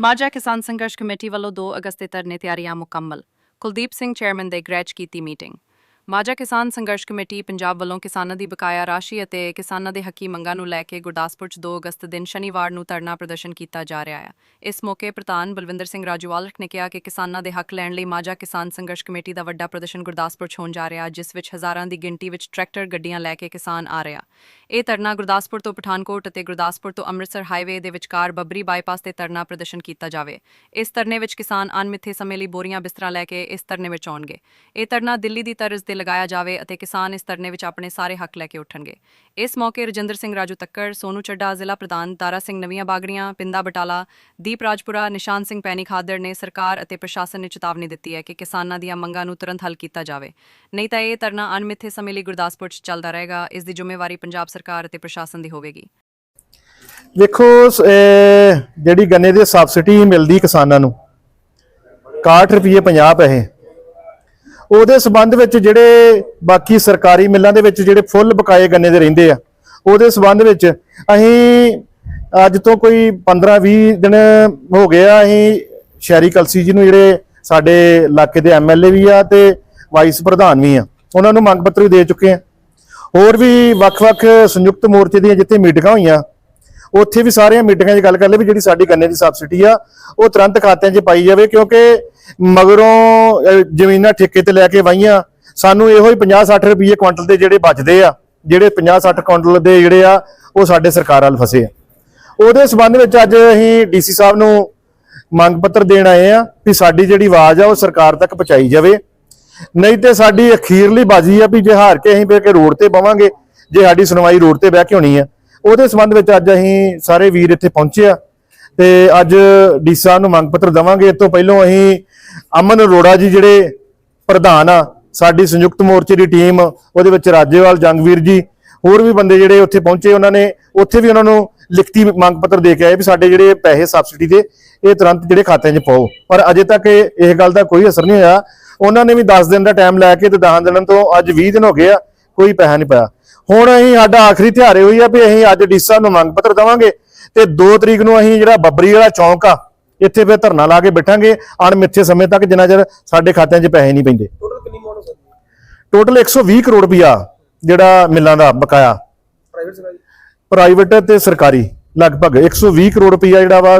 ਮਾਝਾ ਕਿਸਾਨ ਸੰਘਰਸ਼ ਕਮੇਟੀ ਵੱਲੋਂ 2 ਅਗਸਤ ਦੇ ਧਰਨੇ ਤਿਆਰੀਆਂ ਮੁਕੰਮਲ। ਕੁਲਦੀਪ ਸਿੰਘ ਚੇਅਰਮੈਨ ਦੇ ਗ੍ਰੈਚ ਕੀਤੀ ਮੀਟਿੰਗ ਮਾਝਾ ਕਿਸਾਨ ਸੰਘਰਸ਼ ਕਮੇਟੀ ਪੰਜਾਬ ਵੱਲੋਂ ਕਿਸਾਨਾਂ ਦੀ ਬਕਾਇਆ ਰਾਸ਼ੀ ਅਤੇ ਕਿਸਾਨਾਂ ਦੇ ਹੱਕੀ ਮੰਗਾਂ ਨੂੰ ਲੈ ਕੇ ਗੁਰਦਾਸਪੁਰ 'ਚ 2 ਅਗਸਤ ਦਿਨ ਸ਼ਨੀਵਾਰ ਨੂੰ ਧਰਨਾ ਪ੍ਰਦਰਸ਼ਨ ਕੀਤਾ ਜਾ ਰਿਹਾ ਹੈ ਇਸ ਮੌਕੇ ਪ੍ਰਧਾਨ ਬਲਵਿੰਦਰ ਸਿੰਘ ਰਾਜੂਵਾਲਕ ਨੇ ਕਿਹਾ ਕਿ ਕਿਸਾਨਾਂ ਦੇ ਹੱਕ ਲੈਣ ਲਈ ਮਾਝਾ ਕਿਸਾਨ ਸੰਘਰਸ਼ ਕਮੇਟੀ ਦਾ ਵੱਡਾ ਪ੍ਰਦਰਸ਼ਨ ਗੁਰਦਾਸਪੁਰ 'ਚ ਹੋਣ ਜਾ ਰਿਹਾ, ਜਿਸ ਵਿੱਚ ਹਜ਼ਾਰਾਂ ਦੀ ਗਿਣਤੀ ਵਿੱਚ ਟਰੈਕਟਰ, ਗੱਡੀਆਂ ਲੈ ਕੇ ਕਿਸਾਨ ਆ ਰਿਹਾ ਇਹ ਧਰਨਾ ਗੁਰਦਾਸਪੁਰ ਤੋਂ ਪਠਾਨਕੋਟ ਅਤੇ ਗੁਰਦਾਸਪੁਰ ਤੋਂ ਅੰਮ੍ਰਿਤਸਰ ਹਾਈਵੇ ਦੇ ਵਿਚਕਾਰ ਬੱਬਰੀ ਬਾਈਪਾਸ ਤੇ ਧਰਨਾ ਪ੍ਰਦਰਸ਼ਨ ਕੀਤਾ ਜਾਵੇ। ਇਸ ਧਰਨੇ ਵਿੱਚ ਕਿਸਾਨ ਅਣਮਿੱਥੇ ਸਮੇਂ ਲਈ ਬੋਰੀਆਂ ਬਿਸਤਰਾ ਲੈ ਕੇ ਇਸ ਧਰਨੇ ਵਿੱਚ ਆਉਣਗੇ। ਇਹ ਧਰਨਾ ਦਿੱਲੀ ਦੀ ਤਰਜ਼ ਤੇ ਲਗਾਇਆ ਜਾਵੇ ਅਤੇ ਕਿਸਾਨ ਇਸ ਧਰਨੇ ਵਿੱਚ ਆਪਣੇ ਸਾਰੇ ਹੱਕ ਲੈ ਕੇ ਉੱਠਣਗੇ। ਇਸ ਮੌਕੇ ਰਜਿੰਦਰ ਸਿੰਘ ਰਾਜੂ ਤੱਕਰ ਸੋਨੂ ਚੱਡਾ ਜ਼ਿਲ੍ਹਾ ਪ੍ਰਧਾਨ ਦਾਰਾ ਸਿੰਘ ਨਵੀਆਂ ਬਾਗੜੀਆਂ, ਪਿੰਦਾ ਬਟਾਲਾ, ਦੀਪ ਰਾਜਪੁਰਾ, ਨਿਸ਼ਾਨ ਸਿੰਘ ਪੈਣੀ ਖਾਦਰ ਨੇ ਸਰਕਾਰ ਅਤੇ ਪ੍ਰਸ਼ਾਸਨ ਨੇ ਚੇਤਾਵਨੀ ਦਿੱਤੀ ਹੈ ਕਿ ਕਿਸਾਨਾਂ ਦੀਆਂ ਮੰਗਾਂ ਨੂੰ ਤੁਰੰਤ ਹੱਲ ਕੀਤਾ ਜਾਵੇ। ਨਹੀਂ ਤਾਂ ਇਹ ਧਰਨਾ ਅਣਮਿੱਥੇ ਸਮੇਂ ਲਈ ਗੁਰਦਾਸਪੁਰ 'ਚ ਚੱਲਦਾ ਰਹੇਗਾ। ਇਸ ਦੀ ਜ਼ਿੰਮੇਵਾਰੀ ਪੰਜਾਬ ਸਰਕਾਰ ਅਤੇ ਪ੍ਰਸ਼ਾਸਨ ਦੀ ਹੋਵੇਗੀ। ਵੇਖੋ ਜਿਹੜੀ ਗੰਨੇ ਦੀ ਸਬਸਿਡੀ ਮਿਲਦੀ ਕਿਸਾਨਾਂ ਨੂੰ 61 ਰੁਪਏ 50 ਪੈਸੇ। ਉਹਦੇ ਸਬੰਧ ਵਿੱਚ ਜਿਹੜੇ ਬਾਕੀ ਸਰਕਾਰੀ ਮਿੱਲਾਂ ਦੇ ਵਿੱਚ ਜਿਹੜੇ ਫੁੱਲ ਬਕਾਏ ਗੰਨੇ ਦੇ ਰਹਿੰਦੇ ਆ, ਉਹਦੇ ਸਬੰਧ ਵਿੱਚ ਅਸੀਂ ਅੱਜ ਤੋਂ ਕੋਈ 15 20 ਦਿਨ ਹੋ ਗਏ ਆ, ਅਸੀਂ ਸ਼ਹਿਰੀ ਕਲਸੀ ਜੀ ਨੂੰ ਜਿਹੜੇ ਸਾਡੇ ਇਲਾਕੇ ਦੇ ਐਮਐਲਏ ਵੀ ਆ ਤੇ ਵਾਈਸ ਪ੍ਰਧਾਨ ਵੀ ਆ, ਉਹਨਾਂ ਨੂੰ ਮੰਗ ਪੱਤਰ ਵੀ ਦੇ ਚੁੱਕੇ ਆ। ਹੋਰ ਵੀ ਵੱਖ-ਵੱਖ ਸੰਯੁਕਤ ਮੋਰਚੇ ਦੀਆਂ ਜਿੱਥੇ ਮੀਟਿੰਗਾਂ ਹੋਈਆਂ, ਉੱਥੇ ਵੀ ਸਾਰੀਆਂ ਮੀਟਿੰਗਾਂ 'ਚ ਗੱਲ ਕਰ ਲਈ ਵੀ ਜਿਹੜੀ ਸਾਡੀ ਗੰਨੇ ਦੀ ਸਬਸਿਡੀ ਆ, ਉਹ ਤੁਰੰਤ ਖਾਤਿਆਂ 'ਚ ਪਾਈ ਜਾਵੇ ਕਿਉਂਕਿ ਮਗਰੋਂ ਅਹ, ਜ਼ਮੀਨਾਂ ਠੇਕੇ ਤੇ ਲੈ ਕੇ ਵਾਹੀਆਂ। ਸਾਨੂੰ ਇਹੋ ਹੀ 50-60 ਰੁਪਏ ਕੁਇੰਟਲ ਦੇ ਜਿਹੜੇ ਬਚਦੇ ਆ ਜਿਹੜੇ 50-60 ਕੁਇੰਟਲ ਦੇ ਜਿਹੜੇ ਆ ਉਹ ਸਾਡੇ ਸਰਕਾਰ ਵੱਲ ਫਸੇ ਆ। ਉਹਦੇ ਸਬੰਧ ਵਿੱਚ ਅੱਜ ਅਸੀਂ ਡੀਸੀ ਸਾਹਿਬ ਨੂੰ ਮੰਗ ਪੱਤਰ ਦੇਣ ਆਏ ਆ ਵੀ ਸਾਡੀ ਜਿਹੜੀ ਆਵਾਜ਼ ਆ ਉਹ ਸਰਕਾਰ ਤੱਕ ਪਹੁੰਚਾਈ ਜਾਵੇ। ਨਹੀਂ ਤੇ ਸਾਡੀ ਅਖੀਰਲੀ ਬਾਜ਼ੀ ਆ ਵੀ ਜੇ ਹਾਰ ਕੇ ਅਸੀਂ ਫੇਰ ਕੇ ਰੋਡ ਤੇ ਬਵਾਂਗੇ ਜੇ ਸਾਡੀ ਸੁਣਵਾਈ ਰੋਡ ਤੇ ਬਹਿ ਕੇ ਹੋਣੀ ਆ। ਉਹਦੇ ਸੰਬੰਧ ਵਿੱਚ ਅੱਜ ਅਸੀਂ ਸਾਰੇ ਵੀਰ ਇੱਥੇ ਪਹੁੰਚੇ ਆ। ਤੇ ਅੱਜ ਡੀ ਸਾਹਿਬ ਨੂੰ ਮੰਗ ਪੱਤਰ ਦਵਾਂਗੇ। ਇਸ ਤੋਂ ਪਹਿਲਾਂ ਅਸੀਂ ਅਮਨ ਅਰੋੜਾ ਜੀ ਜਿਹੜੇ ਪ੍ਰਧਾਨ ਆ, ਸਾਡੀ ਸੰਯੁਕਤ ਮੋਰਚੇ ਦੀ ਟੀਮ, ਉਹਦੇ ਵਿੱਚ ਰਾਜੇਵਾਲ, ਜੰਗਵੀਰ ਜੀ, ਹੋਰ ਵੀ ਬੰਦੇ ਜਿਹੜੇ ਉੱਥੇ ਪਹੁੰਚੇ, ਉਹਨਾਂ ਨੇ ਉੱਥੇ ਵੀ ਉਹਨਾਂ ਨੂੰ ਲਿਖਤੀ ਮੰਗ ਪੱਤਰ ਦੇ ਕੇ ਆਏ ਵੀ ਸਾਡੇ ਜਿਹੜੇ ਪੈਸੇ ਸਬਸਿਡੀ ਦੇ, ਇਹ ਤੁਰੰਤ ਜਿਹੜੇ ਖਾਤਿਆਂ 'ਚ ਪਾਓ। ਪਰ ਅਜੇ ਤੱਕ ਇਹ ਗੱਲ ਦਾ ਕੋਈ ਅਸਰ ਨਹੀਂ ਹੋਇਆ। ਉਹਨਾਂ ਨੇ ਵੀ 10 ਦਿਨ ਦਾ ਟਾਈਮ ਲੈ ਕੇ ਤੇ 10 ਦਿਨਾਂ ਤੋਂ ਅੱਜ 20 ਦਿਨ ਹੋ ਗਏ ਆ, ਕੋਈ ਪੈਸਾ ਨਹੀਂ ਪਾਇਆ। ਹੁਣ ਅਸੀਂ ਸਾਡਾ ਆਖਰੀ ਤਿਹਾਰੇ ਹੋਈ ਆ ਵੀ ਅਸੀਂ ਅੱਜ ਡੀਸਾ ਨੂੰ ਮੰਗ ਪੱਤਰ ਦਵਾਂਗੇ। ਤੇ 2 ਤਰੀਕ ਨੂੰ ਅਸੀਂ ਜਿਹੜਾ ਬੱਬਰੀ ਵਾਲਾ ਚੌਂਕ ਆ ਇੱਥੇ ਫਿਰ ਧਰਨਾ ਲਾ ਕੇ ਬੈਠਾਂਗੇ। ਅਣਮਿੱਥੇ ਸਮੇਂ ਤੱਕ ਜਿੰਨਾ ਚਿਰ ਸਾਡੇ ਖਾਤਿਆਂ 'ਚ ਪੈਸੇ ਨਹੀਂ ਪੈਂਦੇ। ਟੋਟਲ ਕਿੰਨੀ ਅਮਾਉਂਟ ਹੋ ਸਕਦੀ ਹੈ? ਟੋਟਲ 120 ਕਰੋੜ ਰੁਪਇਆ ਜਿਹੜਾ ਮਿੱਲਾਂ ਦਾ ਬਕਾਇਆ। ਪ੍ਰਾਈਵੇਟ ਸਰਕਾਰੀ? ਪ੍ਰਾਈਵੇਟ ਤੇ ਸਰਕਾਰੀ ਲਗਭਗ 120 ਕਰੋੜ ਰੁਪਇਆ ਜਿਹੜਾ ਵਾ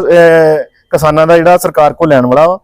ਕਿਸਾਨਾਂ ਦਾ ਜਿਹੜਾ ਸਰਕਾਰ ਕੋਲ ਲੈਣ ਵਾਲਾ ਵਾ।